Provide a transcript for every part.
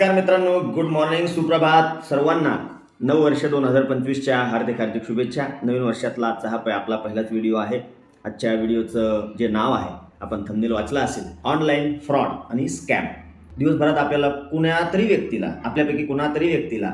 नमस्कार मित्रांनो good morning सुप्रभात सर्वांना. नऊ वर्ष दोन हजार पंचवीसच्या हार्दिक हार्दिक शुभेच्छा. नवीन वर्षातला आजचा हा प- आपला पहिलाच व्हिडिओ आहे. आजच्या व्हिडिओचं जे नाव आहे आपण थंबनेल वाचलं असेल ऑनलाईन फ्रॉड आणि स्कॅम दिवसभरात आपल्याला कुणातरी व्यक्तीला आपल्यापैकी कुणा तरी व्यक्तीला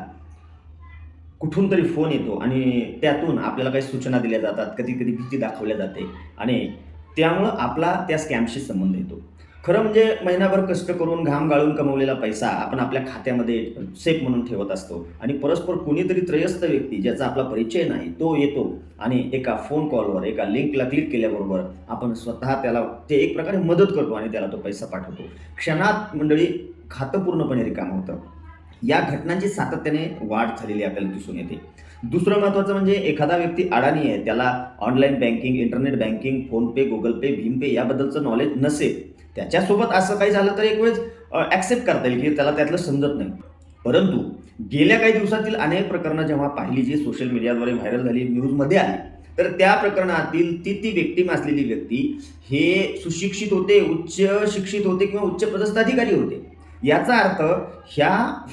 कुठून तरी फोन येतो आणि त्यातून आपल्याला काही सूचना दिल्या जातात कधी कधी भीती दाखवल्या जाते आणि त्यामुळं आपला त्या स्कॅमशी संबंध येतो. खरं म्हणजे महिनाभर कष्ट करून घाम गाळून कमवलेला पैसा आपण आपल्या खात्यामध्ये सेफ म्हणून ठेवत असतो. आणि परस्पर कोणीतरी त्रयस्थ व्यक्ती ज्याचा आपला परिचय नाही तो येतो आणि एका फोन कॉलवर एका लिंकला क्लिक केल्याबरोबर आपण स्वतः त्याला ते एक प्रकारे मदत करतो आणि त्याला तो पैसा पाठवतो. क्षणात मंडळी खातं पूर्णपणे रिकाम होतं. या घटनांची सातत्याने वाढ झालेली आपल्याला दिसून येते. दुसरं महत्त्वाचं म्हणजे एखादा व्यक्ती अडाणी आहे त्याला online banking internet banking PhonePe Google Pay Bhim pay याबद्दलचं नॉलेज नसेल त्याच्यासोबत असं काही झालं तर एक वेळेस ॲक्सेप्ट करता येईल की त्याला त्यातलं समजत नाही. परंतु गेल्या काही दिवसातील अनेक प्रकरणं जेव्हा पाहिली जी सोशल मीडियाद्वारे व्हायरल झाली न्यूजमध्ये आली तर त्या प्रकरणातील ती ती व्यक्ती असलेली व्यक्ती हे सुशिक्षित होते उच्च शिक्षित होते किंवा उच्च पदस्थ अधिकारी होते. याचा अर्थ ह्या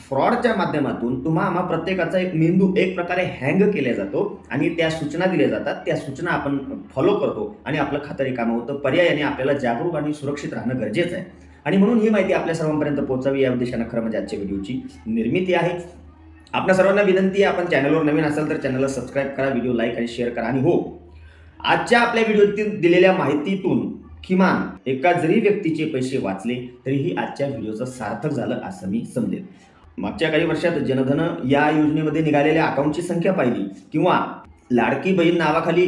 फ्रॉडच्या माध्यमातून तुम्हा आम्हा प्रत्येकाचा एक मेंदू एक प्रकारे हँग केला जातो आणि त्या सूचना दिल्या जातात. त्या सूचना आपण फॉलो करतो आणि आपलं खातं रिकामं होतं पर्यायाने आपल्याला जागरूक आणि सुरक्षित राहणं गरजेचं आहे. आणि म्हणून ही माहिती आपल्या सर्वांपर्यंत पोहोचावी या उद्देशानं खरं म्हणजे आजच्या व्हिडिओची निर्मिती आहे. आपल्या सर्वांना विनंती आहे आपण चॅनलवर नवीन असाल तर चॅनलला सबस्क्राईब करा व्हिडिओ लाईक आणि शेअर करा. आणि हो आजच्या आपल्या व्हिडिओतील दिलेल्या माहितीतून किमान एका जरी व्यक्तीचे पैसे वाचले तरीही आजच्या व्हिडिओचं सार्थक झालं असं मी समजेल मागच्या काही वर्षात जनधन या योजनेमध्ये निघालेल्या अकाउंटची संख्या पाहिली किंवा लाडकी बहीण नावाखाली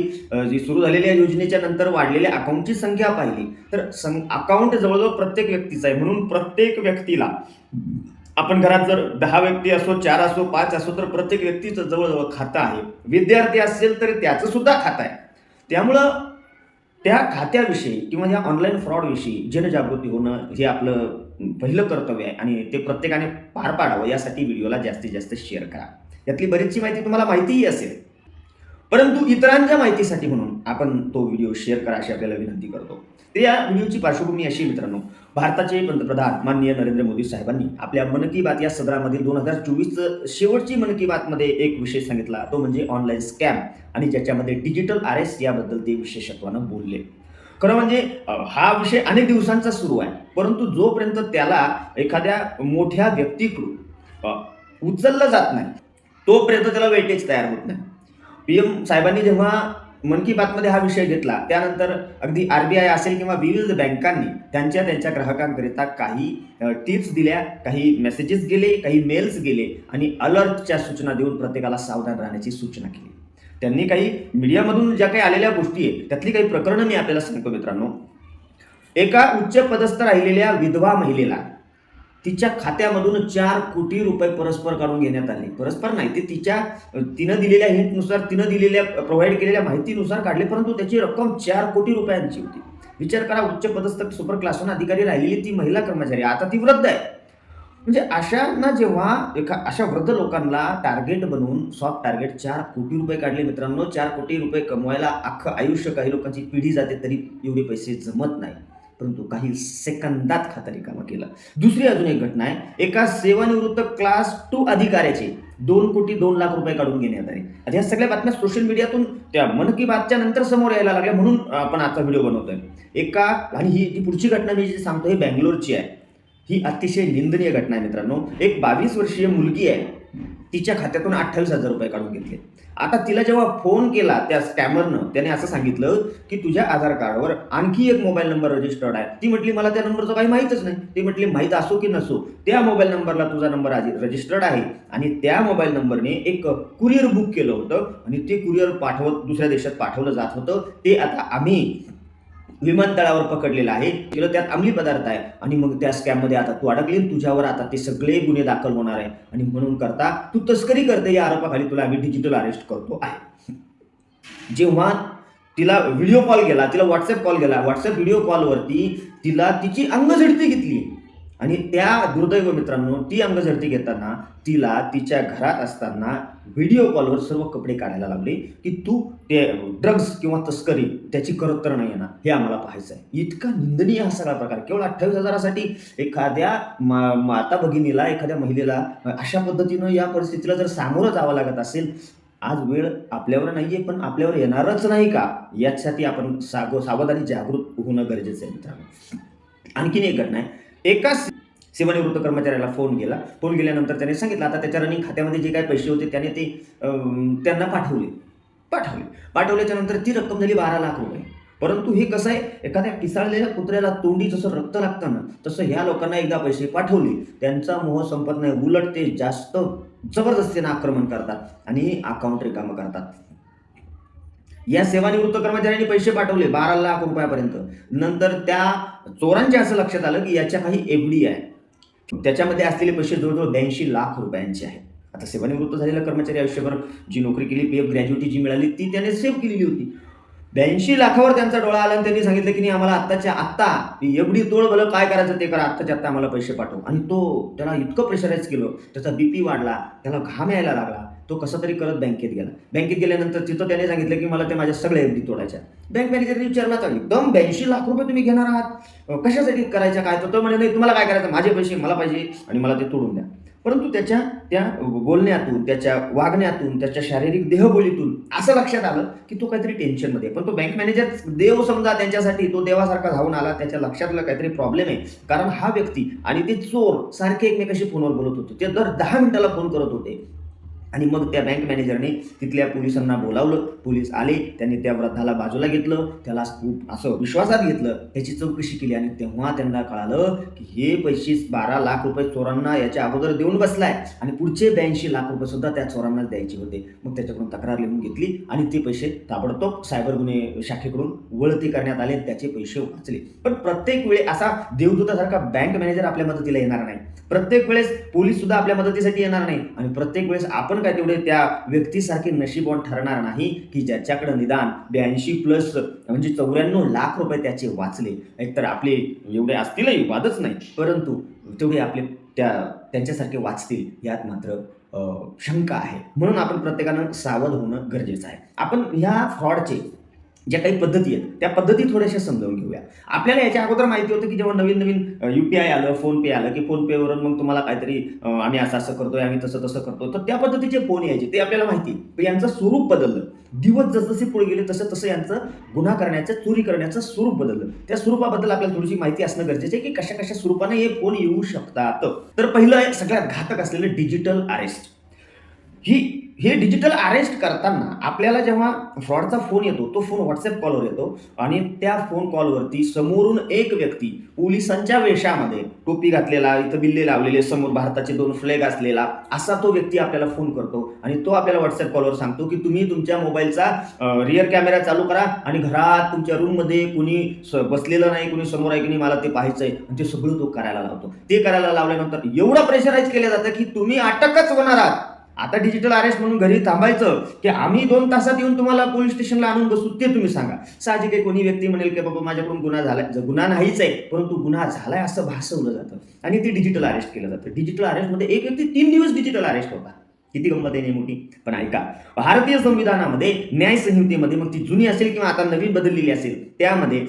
जी सुरू झालेल्या योजनेच्या नंतर वाढलेल्या अकाउंटची संख्या पाहिली तर सं अकाउंट जवळजवळ प्रत्येक व्यक्तीचं आहे. म्हणून प्रत्येक व्यक्तीला आपण घरात जर दहा व्यक्ती असो चार असो पाच असो तर प्रत्येक व्यक्तीचं जवळजवळ खातं आहे. विद्यार्थी असेल तर त्याचं सुद्धा खातं आहे. त्यामुळं त्या खात्याविषयी किंवा या ऑनलाईन फ्रॉडविषयी जनजागृती होणं हे आपलं पहिलं कर्तव्य आहे आणि ते प्रत्येकाने पार पाडावं यासाठी व्हिडिओला जास्तीत जास्त शेअर करा. यातली बरीचशी माहिती तुम्हाला माहितीही असेल. परंतु इतरांच्या माहितीसाठी म्हणून आपण तो व्हिडिओ शेअर करा अशी आपल्याला विनंती करतो. तर या व्हिडिओची पार्श्वभूमी अशी मित्रांनो. भारताचे पंतप्रधान माननीय नरेंद्र मोदी साहेबांनी आपल्या मन की बात या सदरामधील दोन हजार चोवीसचं शेवटची मन की बातमध्ये एक विषय सांगितला. तो म्हणजे ऑनलाईन स्कॅम आणि ज्याच्यामध्ये डिजिटल आर एस याबद्दल ते विशेषत्वानं बोलले. खरं म्हणजे हा विषय अनेक दिवसांचा सुरू आहे. परंतु जोपर्यंत त्याला एखाद्या मोठ्या व्यक्तीकडून उचललं जात नाही तोपर्यंत त्याला वेटेज तयार होत नाही. पी एम साहेबांनी जेव्हा मन की बातमध्ये हा विषय घेतला त्यानंतर अगदी आर बी आय असेल किंवा विविध बँकांनी त्यांच्या त्यांच्या ग्राहकांकरिता काही टिप्स दिल्या काही मेसेजेस गेले काही मेल्स गेले आणि अलर्टच्या सूचना देऊन प्रत्येकाला सावधान राहण्याची सूचना केली. त्यांनी काही मीडियामधून ज्या काही आलेल्या गोष्टी आहेत त्यातली काही प्रकरणं मी आपल्याला सांगतो मित्रांनो. एका उच्च पदस्थ राहिलेल्या विधवा महिलेला तिच्या खात्यामधून चार कोटी रुपये परस्पर काढून घेण्यात आले. परस्पर नाही ते तिच्या तिनं दिलेल्या हिंटनुसार तिनं दिलेल्या प्रोव्हाइड केलेल्या माहितीनुसार काढले परंतु त्याची रक्कम चार कोटी रुपयांची होती. विचार करा उच्च पदस्थ सुपर क्लासहून अधिकारी राहिलेली ती महिला कर्मचारी. आता ती वृद्ध आहे. म्हणजे अशांना जेव्हा एका अशा वृद्ध लोकांना टार्गेट बनवून सॉफ्ट टार्गेट चार कोटी रुपये काढले मित्रांनो चार कोटी रुपये कमवायला अख्खं आयुष्य काही लोकांची पिढी जाते तरी एवढे पैसे जमत नाही. परंतु काही सेकंदात खातं कामं केलं. दुसरी अजून एक घटना आहे. एका सेवानिवृत्त क्लास टू अधिकाऱ्याचे दोन कोटी दोन लाख रुपये काढून घेण्यात आले आता ह्या सगळ्या बातम्या सोशल मीडियातून त्या मन की बातच्या नंतर समोर यायला लागल्या म्हणून आपण आजचा व्हिडिओ बनवतोय. एका आणि ही जी पुढची घटना मी जी सांगतो ही बँगलोरची आहे. ही अतिशय निंदनीय घटना आहे मित्रांनो. एक बावीस वर्षीय मुलगी आहे. तिच्या खात्यातून अठ्ठावीस हजार रुपये काढून घेतले. आता तिला जेव्हा फोन केला त्या स्कॅमरनं त्याने असं सांगितलं की तुझ्या आधार कार्डवर आणखी एक मोबाईल नंबर रजिस्टर्ड आहे. ती म्हटली मला त्या नंबरचं काही माहीतच नाही. ती म्हटली माहीत असो की नसो त्या मोबाईल नंबरला तुझा नंबर आधी रजिस्टर्ड आहे आणि त्या मोबाईल नंबरने एक कुरिअर बुक केलं होतं आणि ते कुरिअर पाठवत दुसऱ्या देशात पाठवलं जात होतं. ते आता आम्ही विमानतळावर पकडलेलं आहे. तिला त्यात अंमली पदार्थ आहे. आणि मग त्या स्कॅममध्ये आता तू अडकली तुझ्यावर आता ते सगळे गुन्हे दाखल होणार आहे. आणि म्हणून करता तू तस्करी करते या आरोपाखाली तुला आम्ही डिजिटल अरेस्ट करतो आहे. जेव्हा तिला व्हिडिओ कॉल गेला तिला व्हॉट्सअप कॉल गेला व्हॉट्सअप व्हिडिओ कॉलवरती तिला तिची अंगझडती घेतली. आणि त्या दुर्दैव मित्रांनो ती अंगझडती घेताना तिला तिच्या घरात असताना व्हिडिओ कॉलवर सर्व कपडे काढायला लागले की तू ते ड्रग्ज किंवा तस्करी त्याची करत तर नाही ना हे आम्हाला पाहायचं आहे. इतका निंदनीय हा सगळा प्रकार. केवळ अठ्ठावीस हजारासाठी एखाद्या मा माता भगिनीला एखाद्या महिलेला अशा पद्धतीनं या परिस्थितीला जर सामोरं जावं लागत असेल आज वेळ आपल्यावर नाहीये पण आपल्यावर येणारच नाही का? याच्यासाठी आपण सागो सावधानी जागृत होणं गरजेचं आहे मित्रांनो. आणखीन एक घटना आहे. एका सेवानिवृत्त कर्मचाऱ्याला फोन केला. फोन केल्यानंतर त्याने सांगितलं आता त्याच्या रनिंग खात्यामध्ये जे काही पैसे होते त्याने ते त्यांना पाठवले. पाठवले. पाठवल्याच्या नंतर ती रक्कम झाली बारा लाख रुपये. परंतु हे कसं आहे एखाद्या किसाळलेल्या कुत्र्याला तोंडी जसं रक्त लागतं ना तसं ह्या लोकांना एकदा पैसे पाठवले. त्यांचा मोह संपत नाही उलट ते जास्त जबरदस्तीनं आक्रमण करतात आणि अकाउंट रिकामं करतात. या सेवानिवृत्त कर्मचाऱ्यांनी पैसे पाठवले बारा लाख रुपयापर्यंत. नंतर त्या चोरांच्या असं लक्षात आलं की याच्या काही एफ डी आहे. त्याच्यामध्ये असलेले पैसे जवळजवळ ब्याऐंशी लाख रुपयांचे आहेत. आता सेवानिवृत्त झालेला कर्मचारी आयुष्यभर जी नोकरी केली पी एफ ग्रॅज्युटी जी मिळाली ती त्याने सेव्ह केलेली होती. ब्याऐंशी लाखावर त्यांचा डोळा आला आणि त्यांनी सांगितलं की नाही आम्हाला आत्ताच्या आत्ता एवढी तोड भलं काय करायचं ते करा आत्ताच्या आत्ता आम्हाला पैसे पाठव. आणि तो त्याला इतकं प्रेशराईज केलं त्याचा बीपी वाढला त्याला घाम यायला लागला. तो कसा तरी करत बँकेत गेला. बँकेत गेल्यानंतर तिथं त्याने सांगितलं की मला ते माझ्या सगळ्या एफडी तोडायच्या. बँक मॅनेजरने विचारला तर एकदम ब्याऐंशी लाख रुपये तुम्ही घेणार आहात? कशासाठी करायच्या? काय? तर तो म्हणे नाही तुम्हाला काय करायचं? माझे पैसे मला पाहिजे आणि मला ते तोडून द्या. परंतु त्याच्या त्या बोलण्यातून त्याच्या वागण्यातून त्याच्या शारीरिक देहबोलीतून असं लक्षात आलं की तो काहीतरी टेन्शनमध्ये पण तो बँक मॅनेजर देव समजा त्यांच्यासाठी तो देवासारखा धावून आला त्याच्या लक्षातलं काहीतरी प्रॉब्लेम आहे. कारण हा व्यक्ती आणि ते चोर सारखे एकमेकाशी फोनवर बोलत होते. ते दर दहा मिनिटाला फोन करत होते. आणि मग त्या बँक मॅनेजरने तिथल्या पोलिसांना बोलावलं. पोलीस आले त्यांनी त्या वृद्धाला बाजूला घेतलं. त्याला खूप असं विश्वासात घेतलं. त्याची चौकशी केली आणि तेव्हा त्यांना कळालं की हे पैसे बारा लाख रुपये चोरांना याच्या अगोदर देऊन बसलाय. आणि पुढचे ब्याऐंशी लाख रुपये सुद्धा त्या चोरांनाच द्यायचे होते. मग त्याच्याकडून तक्रार लिहून घेतली आणि ते पैसे ताबडतोब सायबर गुन्हे शाखेकडून वळती करण्यात आले. त्याचे पैसे वाचले. पण प्रत्येक वेळी असा देवदूतासारखा बँक मॅनेजर आपल्या मदतीला येणार नाही. प्रत्येक वेळेस पोलीस सुद्धा आपल्या मदतीसाठी येणार नाही. आणि प्रत्येक वेळेस आपण काय तेवढे त्या व्यक्तीसारखे नशीबवान ठरणार नाही की ज्याच्याकडे निदान ब्याऐंशी प्लस म्हणजे चौऱ्याण्णव लाख रुपये त्याचे वाचले. एकतर आपले एवढे असतीलही वादच नाही. परंतु तेवढे आपले त्या त्यांच्यासारखे वाचतील यात मात्र शंका आहे. म्हणून आपण प्रत्येकानं सावध होणं गरजेचं आहे. आपण ह्या फ्रॉडचे ज्या काही पद्धती आहेत त्या पद्धती थोड्याशा समजावून घेऊया. आपल्याला याच्या अगोदर माहिती होतं की जेव्हा नवीन नवीन यू पी आय आलं फोन पे आलं की फोन पेवरून मग तुम्हाला काहीतरी आम्ही असं असं करतोय आम्ही तसं तसं करतो तर त्या पद्धतीचे फोन यायचे ते आपल्याला माहिती आहे. पण यांचं स्वरूप बदललं. दिवस जसजसे पुढे गेले तसं तसं यांचं गुन्हा करण्याचं चोरी करण्याचं स्वरूप बदललं. त्या स्वरूपाबद्दल आपल्याला थोडीशी माहिती असणं गरजेचं आहे की कशा कशा स्वरूपाने हे फोन येऊ शकतात. तर पहिलं सगळ्यात घातक असलेलं डिजिटल अरेस्ट. ही हे डिजिटल अरेस्ट करताना आपल्याला जेव्हा फ्रॉडचा फोन येतो तो फोन व्हॉट्सअप कॉलवर येतो आणि त्या फोन कॉलवरती समोरून एक व्यक्ती पोलिसांच्या वेशामध्ये टोपी घातलेला इथं बिल्ले लावलेले समोर भारताचे दोन फ्लॅग असलेला असा तो व्यक्ती आपल्याला फोन करतो आणि तो आपल्याला व्हॉट्सअप कॉलवर सांगतो की तुम्ही तुमच्या मोबाईलचा रिअर कॅमेरा चालू करा आणि घरात तुमच्या रूममध्ये कुणी बसलेलं नाही कुणी समोर आहे की नाही मला ते पाहायचंय आणि ते सगळं तो करायला लावतो. ते करायला लावल्यानंतर एवढं प्रेशराईज केलं जातं की तुम्ही अटकच होणार आहात. आता डिजिटल अरेस्ट म्हणून घरी थांबायचं की आम्ही दोन तासात येऊन तुम्हाला पोलीस स्टेशनला आणून बसू ते तुम्ही सांगा. साहजिक आहे कोणी व्यक्ती म्हणेल की बाबा माझ्याकडून गुन्हा झालाय गुन्हा नाहीच आहे परंतु गुन्हा झालाय असं भासवलं जातं. आणि ते डिजिटल अरेस्ट केलं जातं. डिजिटल अरेस्टमध्ये एक व्यक्ती तीन दिवस डिजिटल अरेस्ट होता. किती गंमत आहे नाही मोठी पण ऐका भारतीय संविधानामध्ये न्याय संहितेमध्ये मग ती जुनी असेल किंवा आता नवीन बदललेली असेल त्यामध्ये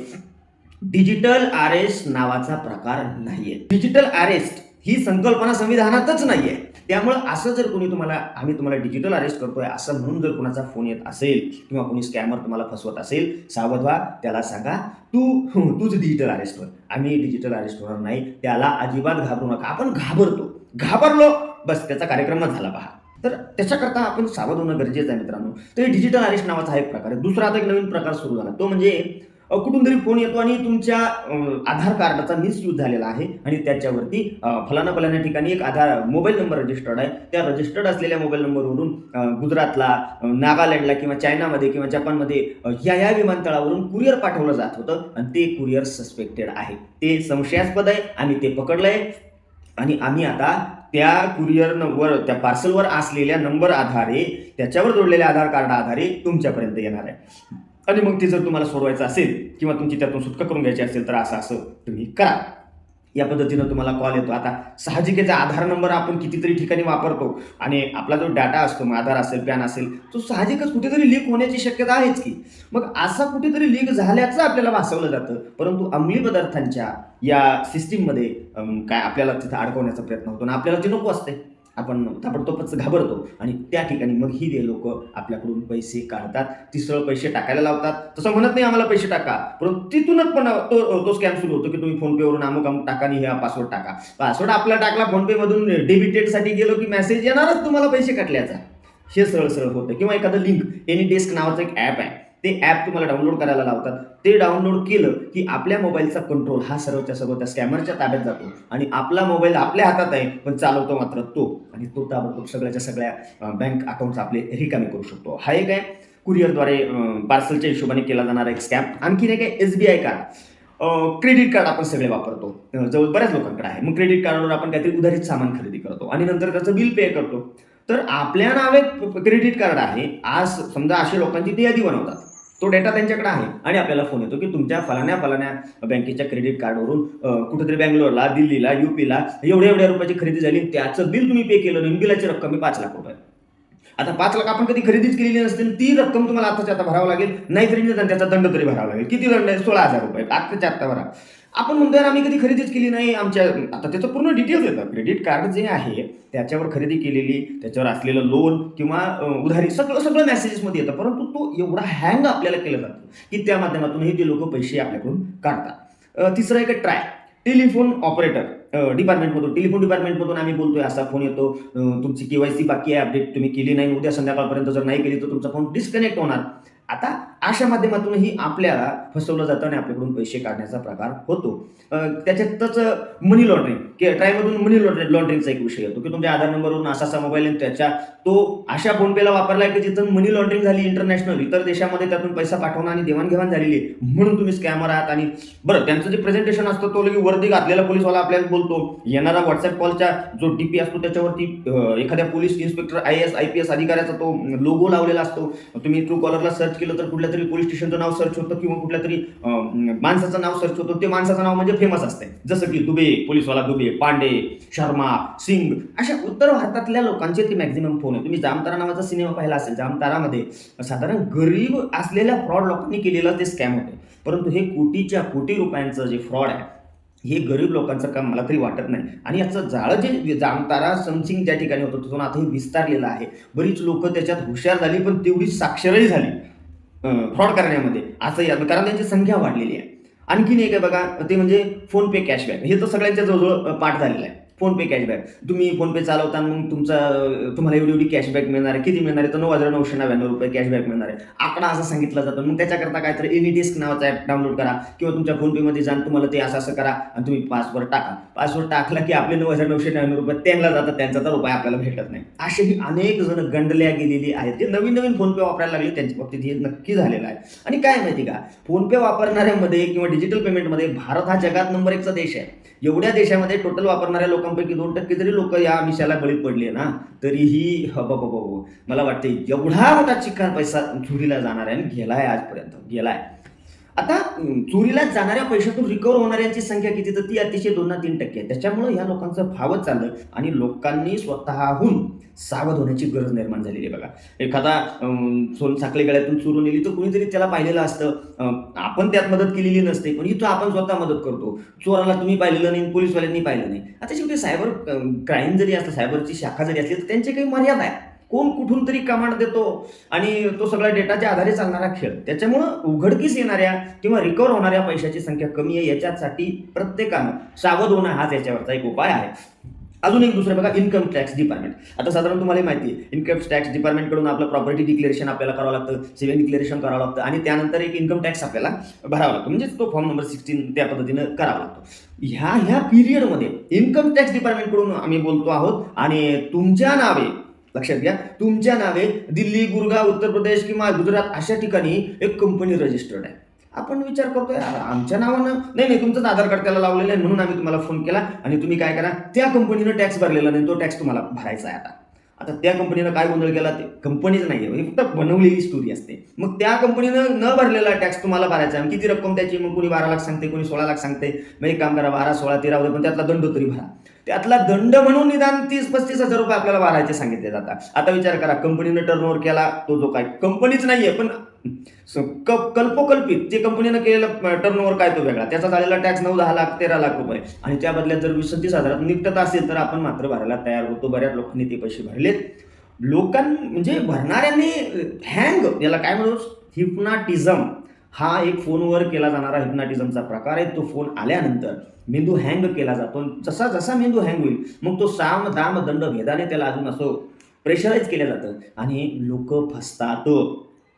डिजिटल अरेस्ट नावाचा प्रकार नाहीये. डिजिटल अरेस्ट ही संकल्पना संविधानातच नाहीये. त्यामुळं असं जर कोणी तुम्हाला आम्ही तुम्हाला डिजिटल अरेस्ट करतोय असं म्हणून जर कोणाचा फोन येत असेल किंवा कोणी स्कॅमर तुम्हाला फसवत असेल सावध व्हा त्याला सांगा तू तूच डिजिटल अरेस्ट कर. आम्ही डिजिटल अरेस्ट होणार नाही त्याला अजिबात घाबरू नका. आपण घाबरतो. घाबरलो बस त्याचा कार्यक्रमच झाला पहा. तर त्याच्याकरता आपण सावध होणं गरजेचं आहे मित्रांनो. तर हे डिजिटल अरेस्ट नावाचा हा एक प्रकार आहे. दुसरा आता एक नवीन प्रकार सुरू झाला. तो म्हणजे कुठून तरी फोन येतो आणि तुमच्या आधार कार्डाचा मिसयूज झालेला आहे आणि त्याच्यावरती फलाना फलाना ठिकाणी एक आधार मोबाईल नंबर रजिस्टर्ड आहे. त्या रजिस्टर्ड असलेल्या मोबाईल नंबरवरून गुजरातला नागालँडला किंवा चायनामध्ये किंवा जपानमध्ये ह्या या विमानतळावरून कुरिअर पाठवलं जात होतं आणि ते कुरिअर सस्पेक्टेड आहे. ते संशयास्पद आहे. आम्ही ते पकडलं आहे आणि आम्ही आता त्या कुरिअरवर त्या पार्सलवर असलेल्या नंबर आधारे त्याच्यावर जोडलेल्या आधार कार्ड आधारे तुमच्यापर्यंत येणार आहे. आणि मग ते जर तुम्हाला सोडवायचं असेल किंवा तुमची त्यातून सुटका करून घ्यायची असेल तर असं असं तुम्ही करा. या पद्धतीनं तुम्हाला कॉल येतो. आता साहजिकेचा आधार नंबर आपण कितीतरी ठिकाणी वापरतो आणि आपला जो डाटा असतो मग आधार असेल पॅन असेल तो साहजिकच कुठेतरी लीक होण्याची शक्यता आहेच की. मग असा कुठेतरी लीक झाल्याचं आपल्याला भासवलं जातं. परंतु अंमली पदार्थांच्या या सिस्टीममध्ये काय आपल्याला तिथं अडकवण्याचा प्रयत्न होतो आणि आपल्याला ते नको असते आपण ताबडतोबच घाबरतो. आणि त्या ठिकाणी मग ही ते लोक आपल्याकडून पैसे काढतात तिसरं पैसे टाकायला लावतात. तसं म्हणत नाही आम्हाला पैसे टाका परंतु तिथूनच पण तो तो स्कॅम सुरू होतो की तुम्ही फोनपेवरून अमुक अमुक टाका आणि हा पासवर्ड टाका. पासवर्ड आपला टाकला फोनपेमधून डेबिटेडसाठी गेलो की मेसेज येणारच तुम्हाला पैसे काटल्याचा. हे सरळ सरळ होतं. किंवा एखादं लिंक एनी डेस्क नावाचं एक ॲप आहे. ते ॲप तुम्हाला डाउनलोड करायला लावतात. ते डाउनलोड केलं की आपल्या मोबाईलचा कंट्रोल हा सर्वच्या सर्व त्या स्कॅमरच्या ताब्यात जातो. आणि आपला मोबाईल आपल्या हातात आहे पण चालवतो मात्र तो. आणि तो ताबडतोब सगळ्याच्या सगळ्या बँक अकाउंट्स आपले रिकामे करू शकतो. हा एक आहे. कुरिअरद्वारे पार्सलच्या हिशोबाने केला जाणारा एक स्कॅम आणखीन एक आहे S B I card credit card आपण सगळे वापरतो. जवळ बऱ्याच लोकांकडे आहे. मग क्रेडिट कार्डवर आपण काहीतरी उधारित सामान खरेदी करतो. आणि नंतर त्याचं बिल पे करतो. तर आपल्या नावे क्रेडिट कार्ड आहे. आज समजा अशा लोकांची ती यादी बनवतात. तो डेटा त्यांच्याकडे आहे. आणि आपल्याला फोन येतो की तुमच्या फलाण्या फलाण्या बँकेच्या क्रेडिट कार्डवरून कुठेतरी बँगलोरला दिल्लीला युपीला एवढ्या एवढ्या रुपयाची खरेदी झाली त्याचं बिल तुम्ही पे केलं नाही बिलाची रक्कम आहे पाच लाख रुपये. आता पाच लाख आपण कधी खरेदीच केलेली नसते ती रक्कम तुम्हाला आताच्या आता भरावं लागेल नाहीतरी निदान त्याचा दंड तरी भरावा लागेल. किती दंड आहे? सोळा हजार रुपये. आत्ताच्या आत्ता भरा. आपण म्हणतो यार आम्ही कधी खरेदीच केली नाही. आमच्या आता त्याचं पूर्ण डिटेल्स येतं क्रेडिट कार्ड जे आहे त्याच्यावर खरेदी केलेली त्याच्यावर असलेलं लोन किंवा उधारी सगळं सगळं मेसेजेसमध्ये येतं. परंतु तो एवढा हँग आपल्याला केलं जातं की त्या माध्यमातूनही ते लोक पैसे आपल्याकडून काढतात. तिसरं एक ट्राय टेलिफोन ऑपरेटर डिपार्टमेंटमधून टेलिफोन डिपार्टमेंटमधून आम्ही बोलतोय असा फोन येतो. तुमची केवायसी बाकी आहे अपडेट तुम्ही केली नाही. उद्या संध्याकाळपर्यंत जर नाही केली तर तुमचा फोन डिस्कनेक्ट होणार. आता अशा माध्यमातूनही आपल्याला फसवलं जातं आणि आपल्याकडून पैसे काढण्याचा प्रकार होतो. त्याच्यातच मनी लॉन्ड्रिंग की ट्रायमधून मनी लॉन्ड्रिंग लॉन्ड्रिंगचा एक विषय येतो की तुमच्या आधार नंबरवरून असा असा मोबाईल आणि त्याच्या तो अशा फोनपेला वापरला की जिथून मनी लॉन्ड्रिंग झाली इंटरनॅशनल इतर देशामध्ये त्यातून पैसा पाठवणं आणि देवाणघेवाण झालेली आहे. म्हणून तुम्ही स्कॅमर आहात आणि बरं त्यांचं जे प्रेझेंटेशन असतं तो लगे वरती घातलेला पोलीसवाला आपल्याला बोलतो. येणारा व्हॉट्सअप कॉलचा जो डीपी असतो त्याच्यावरती एखाद्या police inspector I S I P S अधिकाऱ्याचा तो लोगो लावलेला असतो. तुम्ही ट्रू कॉलरला सर्च केलं तर कुठल्या तरी पोलीस स्टेशनचं नाव सर्च होतं किंवा कुठल्या तरी माणसाचं नाव सर्च होतं ते माणसाचं नाव म्हणजे फेमस असते जसं की दुबे पोलीसवाला दुबे पांडे शर्मा सिंग अशा उत्तर भारतातल्या लोकांचे ते मॅक्झिमम फोन आहे तुम्ही जामतारा नावाचा सिनेमा पाहिला असेल जामतारामध्ये साधारण गरीब असलेल्या फ्रॉड लोकांनी केलेलं ते स्कॅम होते. परंतु हे कोटीच्या कोटी रुपयांचं जे फ्रॉड आहे हे गरीब लोकांचं काम मला तरी वाटत नाही. आणि याचं जाळं जे जामतारा समसिंग ज्या ठिकाणी होतं तिथून आता हे विस्तारलेलं आहे. बरीच लोकं त्याच्यात हुशार झाली पण तेवढी साक्षरही झाली. फ्रॉड करण्यामध्ये. असं या कारण त्यांची संख्या वाढलेली आहे. आणखीन एक आहे बघा ते म्हणजे फोनपे कॅशबॅक हे तर सगळ्यांच्या जवळजवळ पाठ झालेलं आहे. फोनपे कॅशबॅक तुम्ही फोनपे चालवताना मग तुमचा तुम्हाला एवढी एवढी कॅशबॅक मिळणार आहे किती मिळणार आहे? तर नऊ हजार नऊशे नव्याण्णव रुपये कॅशबॅक मिळणार आहे. आकडा असा सांगितला जातो. मग त्याच्याकरता काय तर एनी डेस्क नावाचा ॲप डाउनलोड करा किंवा तुमच्या फोनपेमध्ये जाऊन तुम्हाला ते असं असं करा आणि तुम्ही पासवर्ड टाका. पासवर्ड टाकला की आपले नऊ हजार नऊशे नव्याण्णव रुपये त्यांना जातात. त्यांचा तर रुपये आपल्याला भेटत नाही. असेही अनेक जण गंडल्या गेलेली आहेत. जे नवीन नवीन फोनपे वापरायला लागले. त्यांच्या बाबतीत हे नक्की झालेलं आहे. आणि काय माहिती का? फोनपे वापरणाऱ्यामध्ये किंवा डिजिटल पेमेंटमध्ये भारत हा जगात नंबर एकचा देश आहे. एवढ्या देशामध्ये टोटल वापरणाऱ्या लोक लोकांपैकी दोन टक्के जरी लोक या मिशाला बळी पडले ना तरीही हबबबब मला वाटते एवढा मोठा चिक्कार पैसा चुरीला जाणार आहे आणि गेलाय आजपर्यंत गेलाय. आता चोरीला जाणाऱ्या पैशातून रिकव्हर होणाऱ्यांची संख्या किती? तर ती अतिशय दोन ना तीन टक्के आहे. त्याच्यामुळे ह्या लोकांचं फावत चाललं आणि लोकांनी स्वतःहून सावध होण्याची गरज निर्माण झालेली आहे बघा. एखादा सोन साखळी गळ्यातून चोरून नेली तर कुणीतरी त्याला पाहिलेलं असतं. आपण त्यात मदत केलेली नसते पण इथं आपण स्वतः मदत करतो. चोराला तुम्ही पाहिलेलं नाही पोलीसवाल्यांनी पाहिलं नाही. आता शेवटी सायबर क्राईम जरी असलं सायबरची शाखा जरी असली तर त्यांची काही मर्यादा आहे कोण कुठून तरी कमांड देतो आणि तो सगळा डेटाच्या आधारे चालणारा खेळ. त्याच्यामुळं उघडकीस येणाऱ्या किंवा रिकवर होणाऱ्या पैशाची संख्या कमी आहे याच्यासाठी प्रत्येकानं सावध होणं हाच याच्यावरचा एक उपाय आहे. अजून एक दुसरं बघा इन्कम टॅक्स डिपार्टमेंट आता साधारण तुम्हाला माहिती आहे इन्कम टॅक्स डिपार्टमेंटकडून आपलं प्रॉपर्टी डिक्लेरेशन आपल्याला करावं लागतं सेव्हिंग डिक्लेरेशन करावं लागतं आणि त्यानंतर एक इन्कम टॅक्स आपल्याला भरावा लागतो. म्हणजेच तो फॉर्म नंबर सिक्स्टीन त्या पद्धतीनं करावा लागतो. ह्या ह्या पिरियडमध्ये इन्कम टॅक्स डिपार्टमेंटकडून आम्ही बोलतो आहोत आणि तुमच्या नावे लक्षात घ्या. तुमच्या नावे दिल्ली गुरगाव उत्तर प्रदेश किंवा गुजरात अशा ठिकाणी एक कंपनी रजिस्टर्ड आहे. आपण विचार करतोय आमच्या नावानं? नाही नाही तुमचंच आधार कार्ड त्याला लावलेलं आहे म्हणून आम्ही तुम्हाला फोन केला आणि तुम्ही काय करा त्या कंपनीनं टॅक्स भरलेला नाही तो टॅक्स तुम्हाला भरायचा आहे आता. आता त्या कंपनीनं काय गोंधळ केला? ते कंपनीच नाही आहे फक्त बनवलेली स्टोरी असते. मग त्या कंपनीनं न भरलेला टॅक्स तुम्हाला भरायचा आहे. किती रक्कम त्याची? मग कोणी बारा लाख सांगते कोणी सोळा लाख सांगते. मग एक काम करा बारा सोळा तेरा होते पण त्यातला दंड तरी भरा. त्यातला दंड म्हणून निदान तीस पस्तीस हजार रुपये आपल्याला भरायचे सांगितले जातात. आता विचार करा कंपनीनं टर्नओव्हर केला तो जो काय कंपनीच नाहीये पण स- क- कल्पोकल्पित जे कंपनीनं केलेलं टर्नओव्हर काय तो वेगळा. त्याचा झालेला टॅक्स नऊ दहा लाख तेरा लाख रुपये. आणि त्या बदल्यात जर वीस तीस हजारात निपटत असेल तर आपण मात्र भरायला तयार होतो. बऱ्याच लोकांनी ते पैसे भरलेत. लोकां म्हणजे भरणाऱ्यांनी हँग याला काय म्हणू? हिप्नाटिझम. हा एक फोनवर केला जाणारा हिप्नाटिझमचा प्रकार आहे. तो फोन आल्यानंतर मेंदू हँग केला जातो. जसा जसा मेंदू हँग होईल मग तो साम दाम दंड भेदाने त्याला अजून असं प्रेशराईज केलं जातं. आणि लोक फसतात हो.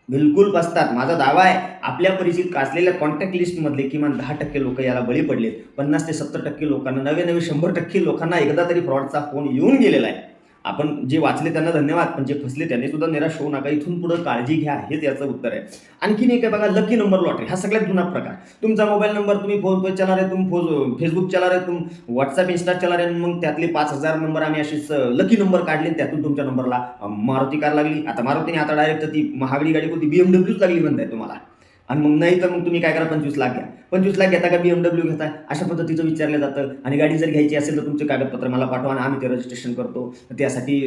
बिलकुल फसतात. माझा दावा आहे आपल्या परिचित असलेल्या कॉन्टॅक्ट लिस्टमधले किमान दहा टक्के लोक याला बळी पडलेत. पन्नास ते सत्तर टक्के लोकांना नवे नवे शंभर टक्के लोकांना एकदा तरी फ्रॉडचा फोन येऊन गेलेला आहे. आपण जे वाचले त्यांना धन्यवाद पण जे फसले त्यांनी सुद्धा निराश होऊ नका. इथून पुढे काळजी घ्या हेच याचं उत्तर आहे. आणखीन एक आहे बघा लकी नंबर लॉटरी हा सगळ्यात जुना प्रकार. तुमचा मोबाईल नंबर तुम्ही फोन पे चला रे तुम्ही फो- फेसबुक चला रे तुम व्हॉट्सअप इंस्टा चला रे आणि मग त्यातले पाच हजार नंबर आम्ही अशीच लकी नंबर काढले त्यातून तुमच्या नंबरला मारुती कार लागली. आता मारुतीने आता डायरेक्ट ती महागडी गाडी कोणती बीएमडब्ल्यूच लागली म्हणताय तुम्हाला. आणि मग नाही तर मग तुम्ही काय करा पंचवीस लाख घ्या. पंचवीस लाख घेता का बीएमडब्ल्यू घेता? अशा पद्धतीचं विचारलं जातं. आणि गाडी जर घ्यायची असेल तर तुमचे कागदपत्र मला पाठवा आणि आम्ही ते रजिस्ट्रेशन करतो. त्यासाठी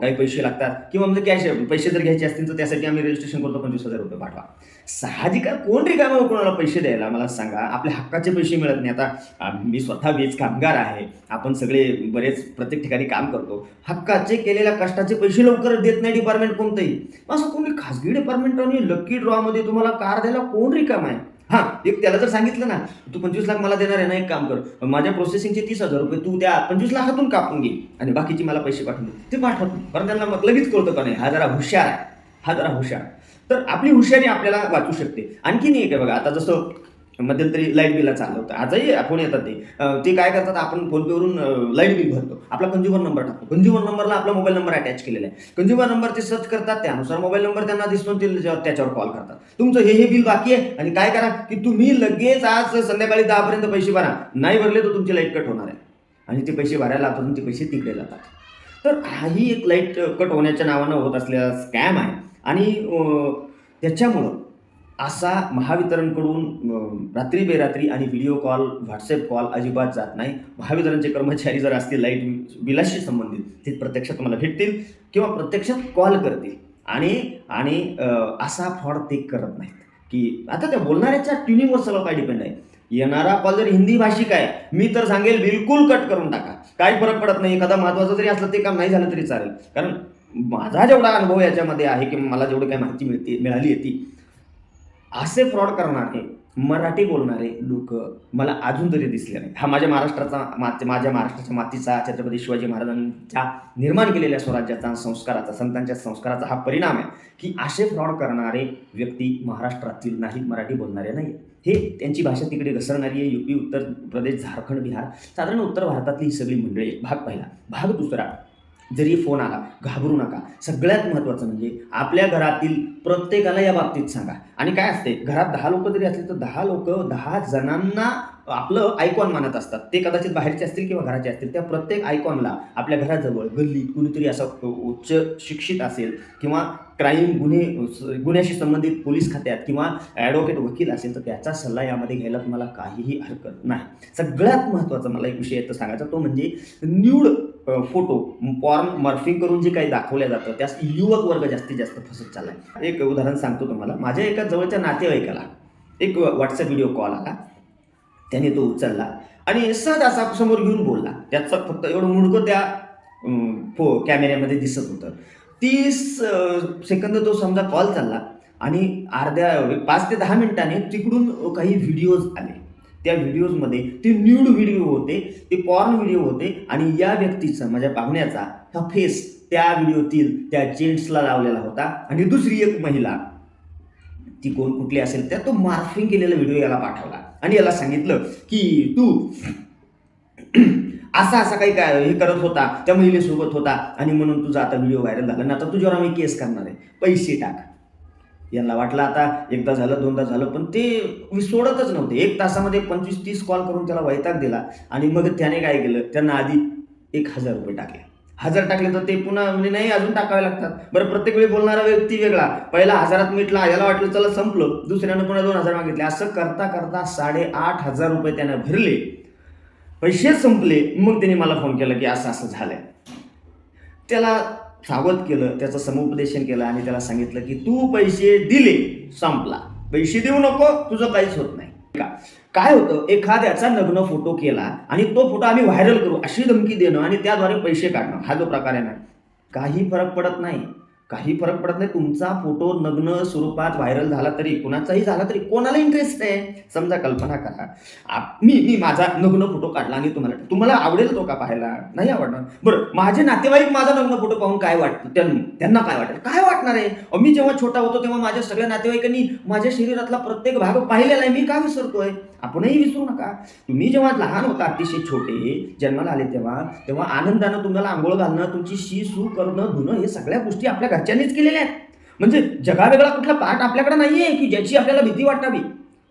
काही पैसे लागतात. किंवा म्हणजे कॅश पैसे जर घ्यायचे असतील तर त्यासाठी आम्ही रजिस्ट्रेशन करतो. पंचवीस हजार रुपये पाठवा. साहजिक कोण रिकामा कोणाला पैसे द्यायला? मला सांगा. आपल्या हक्काचे पैसे मिळत नाही. आता मी स्वतः वीज कामगार आहे. आपण सगळे बरेच प्रत्येक ठिकाणी काम करतो. हक्काचे केलेल्या कष्टाचे पैसे लवकर देत नाही डिपार्टमेंट कोणतंही. असं कोणी खासगी डिपार्टमेंट आणि लकी ड्रॉमध्ये तुम्हाला कार द्यायला कोण रिकाम आहे? हा एक त्याला जर सांगितलं ना तू पंचवीस लाख मला देणार आहे ना एक काम कर. माझ्या प्रोसेसिंगचे तीस हजार रुपये तू त्या पंचवीस लाखातून कापून घे आणि बाकीचे मला पैसे पाठवून दे. ते पाठवतो. कारण त्यांना मग लगेच कळतं का नाही हा जरा हुशार आहे हा जरा हुशार तर आपली हुशारी आपल्याला वाचू शकते. आणखीन एक आहे बघा आता जसं मध्यंतरी लाइट बिलाचं आलं होतं. आजही फोन येतात ते. ते काय करतात आपण फोनपेवरून लाइट बिल भरतो. आपला कंझ्युमर नंबर टाकतो. कंझ्युमर नंबरला आपला मोबाईल नंबर अटॅच केलेला आहे. कंझ्युमर नंबर ते सर्च करतात त्यानुसार मोबाईल नंबर त्यांना दिसतो ते त्याच्यावर त्याच्यावर कॉल करतात. तुमचं हे हे बिल बाकी आहे आणि काय करा की तुम्ही लगेच आज संध्याकाळी दहापर्यंत पैसे भरा. नाही भरले तर तुमची लाइट कट होणार आहे. आणि ते पैसे भरायला आपण ते पैसे तिकडे जातात. तर हाही एक लाइट कट होण्याच्या नावानं होत असलेला स्कॅम आहे. आणि त्याच्यामुळं असा महावितरणकडून रात्री बेरात्री आणि व्हिडिओ कॉल व्हॉट्सअप कॉल अजिबात जात नाही. महावितरणचे कर्मचारी जर असतील लाइट बिलाशी संबंधित ते प्रत्यक्षात तुम्हाला भेटतील किंवा प्रत्यक्षात कॉल करतील. आणि आणि असा फ्रॉड ते करत नाहीत. की आता त्या बोलणाऱ्याच्या ट्युनिंगवर सगळं काय डिपेंड आहे? येणारा कॉल जर हिंदी भाषिक आहे मी तर सांगेल बिलकुल कट करून टाका. काही फरक पडत नाही एखादा महत्त्वाचं जरी असलं ते काम नाही झालं तरी चालेल. कारण माझा जेवढा अनुभव याच्यामध्ये आहे की मला जेवढी काही माहिती मिळते मिळाली आहे ती असे फ्रॉड करणारे मराठी बोलणारे लोक मला अजून तरी दिसले नाही हा माझ्या महाराष्ट्राचा मा- माझ्या महाराष्ट्राच्या मातीचा छत्रपती शिवाजी महाराजांच्या निर्माण केलेल्या स्वराज्याचा संस्काराचा संतांच्या संस्काराचा हा परिणाम आहे की असे फ्रॉड करणारे व्यक्ती महाराष्ट्रातील नाही मराठी बोलणारे नाही हे त्यांची भाषा तिकडे घसरणारी आहे. युपी उत्तर प्रदेश झारखंड बिहार. साधारण उत्तर भारतातली ही सगळी मंडळी भाग पहिला. भाग दुसरा. जरी फोन आला घाबरू नका. सगळ्यात महत्त्वाचं म्हणजे आपल्या घरातील प्रत्येकाला या बाबतीत सांगा. आणि काय असते घरात दहा लोक जरी असले तर दहा लोक दहा जणांना आपलं आयकॉन मानत असतात. ते कदाचित बाहेरचे असतील किंवा घराचे असतील. त्या प्रत्येक आयकॉनला आपल्या घराजवळ गल्लीत कुणीतरी असं उच्च शिक्षित असेल किंवा क्राईम गुन्हे गुन्ह्याशी संबंधित पोलीस खात्यात किंवा ॲडव्होकेट वकील असेल तर त्याचा सल्ला यामध्ये घ्यायला तुम्हाला काहीही हरकत नाही. सगळ्यात महत्त्वाचा मला एक विषय येतं सांगायचा तो म्हणजे न्यूड फोटो पॉर्न मर्फिंग करून जे काही दाखवल्या जातं त्यास युवक वर्ग जास्तीत जास्त फसत चाललाय. एक उदाहरण सांगतो तुम्हाला. माझ्या एका जवळच्या नातेवाईकाला एक व्हॉट्सअप व्हिडिओ कॉल आला. त्याने तो उचलला. आणि सहज असा समोर घेऊन बोलला. त्याचं फक्त एवढं मुडकं त्या फो कॅमेऱ्यामध्ये दिसत होतं. तीस सेकंद तो समजा कॉल चालला आणि अर्ध्या पाच ते दहा मिनिटाने तिकडून काही व्हिडिओज आले. त्या व्हिडिओजमध्ये ते न्यूड व्हिडिओ होते ते पॉर्न व्हिडिओ होते आणि या व्यक्तीचा माझ्या पाहुण्याचा हा फेस त्या व्हिडिओतील त्या जेंट्सला लावलेला होता. आणि दुसरी एक महिला ती कोण कुठली असेल त्या तो मार्फिंग केलेला व्हिडिओ याला पाठवला. आणि याला सांगितलं की तू असा असा काही काय हे करत होता त्या महिलेसोबत होता आणि म्हणून तुझा आता व्हिडिओ व्हायरल झाला. आणि आता तुझ्यावर आम्ही केस करणार आहे. पैसे टाक. यांना वाटलं आता एकदा झालं दोनदा झालं पण ते मी सोडतच नव्हते. एक तासामध्ये पंचवीस तीस कॉल करून त्याला वैताग दिला. आणि मग त्याने काय केलं? त्यांना आधी एक हजार रुपये टाकले. हजार टाकले तर ते पुन्हा म्हणजे नाही अजून टाकावे लागतात. बरं प्रत्येक वेळी बोलणारा व्यक्ती वेगळा. पहिला हजारात मिटला याला वाटलं चला संपलं. दुसऱ्यानं पुन्हा दोन हजार मागितले. असं करता करता साडेआठ हजार रुपये त्यानं भरले. पैसे संपले. मग त्याने मला फोन केला की असं असं झालंय. त्याला सावध केलं त्याचं समुपदेशन केलं आणि त्याला सांगितलं की तू पैसे दिले संपला. पैसे देऊ नको तुझं काहीच होत नाही. का काय होतं? एखाद्याचा नग्न फोटो केला आणि तो फोटो आम्ही व्हायरल करू अशी धमकी देणं आणि त्याद्वारे पैसे काढणं. हा जो प्रकार आहे ना काही फरक पडत नाही. काही फरक पडत नाही. तुमचा फोटो नग्न स्वरूपात व्हायरल झाला तरी कुणाचाही झाला तरी कोणाला इंटरेस्ट आहे? समजा कल्पना करा. मी मी माझा नग्न फोटो काढला आणि तुम्हाला तुम्हाला आवडेल तो का पाहायला? नाही आवडणार. बरं माझे नातेवाईक माझा नग्न फोटो पाहून काय वाटतं त्यां- त्यांना काय वाटेल? काय वाटणार आहे? मी जेव्हा छोटा होतो तेव्हा माझ्या सगळ्या नातेवाईकांनी माझ्या शरीरातला प्रत्येक भाग पाहिलेला आहे. मी का विसरतोय? आपणही विसरू नका. तुम्ही जेव्हा लहान होता अतिशय छोटे जन्माला आले तेव्हा तेव्हा आनंदानं तुम्हाला आंघोळ घालणं तुमची शी सू करणं धुणं हे सगळ्या गोष्टी आपल्या घरच्यांनीच केलेल्या आहेत. म्हणजे जगावेगळा कुठला पाठ आपल्याकडे आहे की ज्याची आपल्याला भीती वाटावी?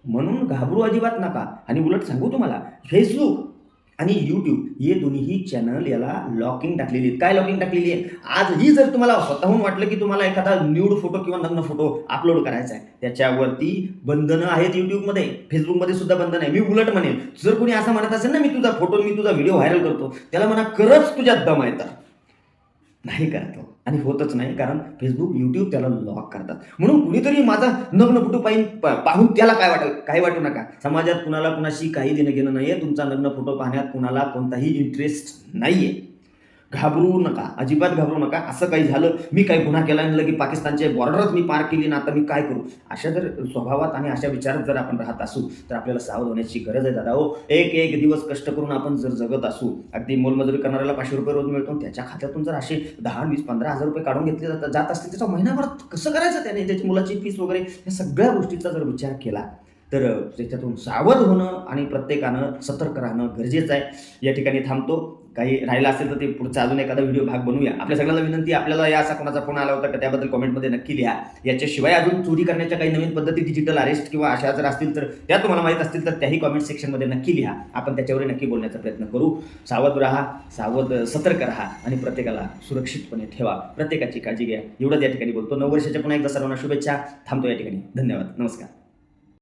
म्हणून घाबरू अजिबात नका. आणि उलट सांगू तुम्हाला फेसबुक आणि यूट्यूब हे दोन्हीही चॅनल याला लॉकिंग टाकलेली आहेत. काय लॉकिंग टाकलेली आहे आजही जर तुम्हाला स्वतःहून वाटलं की तुम्हाला एखादा न्यूड फोटो किंवा नग्न फोटो अपलोड करायचा आहे त्याच्यावरती बंधनं आहेत यूट्यूबमध्ये फेसबुकमध्ये सुद्धा बंधन आहे. मी उलट म्हणेन जर कोणी असं म्हणत असेल ना मी तुझा फोटो मी तुझा व्हिडिओ व्हायरल करतो त्याला म्हणा खरंच तुझ्यात दम आहे तर. नाही करतो. आणि होतच नाही कारण फेसबुक यूट्यूब त्याला लॉक करतात. म्हणून कुणीतरी माझा नग्न फोटो पाहिजे पाहून त्याला काय वाटेल? काही वाटू नका. समाजात कुणाला कुणाशी काही देणं घेणं नाहीये. तुमचा नग्न फोटो पाहण्यात कुणाला कोणताही इंटरेस्ट नाही आहे घाबरू नका अजिबात घाबरू नका. असं काही झालं मी काही गुन्हा केला आणि लगे पाकिस्तानचे बॉर्डरच मी पार केली ना आता मी काय करू? अशा जर स्वभावात आणि अशा विचारात जर आपण राहत असू तर आपल्याला सावध होण्याची गरज आहे दादा हो. एक एक दिवस कष्ट करून आपण जर जगत असू अगदी मोलमजुरी करणाऱ्याला पाचशे रुपये रोज मिळतो त्याच्या खात्यातून जर असे दहा वीस पंधरा हजार रुपये काढून घेतले जातात जात असतील त्याचा महिनाभर कसं करायचं त्याने? त्याची मुलाची फीस वगैरे या सगळ्या गोष्टीचा जर विचार केला तर त्याच्यातून सावध होणं आणि प्रत्येकानं सतर्क राहणं गरजेचं आहे. या ठिकाणी थांबतो. काही राहिलं असेल तर ते पुढचा अजून एखादा व्हिडिओ भाग बनवूया. आपल्या सगळ्यांना विनंती आपल्याला या असा कोणाचा फोन आला होता का त्याबद्दल कॉमेंटमध्ये नक्की लिहा. याच्याशिवाय अजून चोरी करण्याच्या काही नवीन पद्धती डिजिटल अरेस्ट किंवा अशा जर असतील तर त्या तुम्हाला माहीत असतील तर त्याही कॉमेंट सेक्शनमध्ये नक्की लिहा. आपण त्याच्यावर नक्की बोलण्याचा प्रयत्न करू. सावध राहा सावध सतर्क राहा आणि प्रत्येकाला सुरक्षितपणे ठेवा. प्रत्येकाची काळजी घ्या. एवढंच या ठिकाणी बोलतो. नऊ वर्षाच्या पुन्हा एकदा सर्वांना शुभेच्छा. थांबतो या ठिकाणी. धन्यवाद. नमस्कार.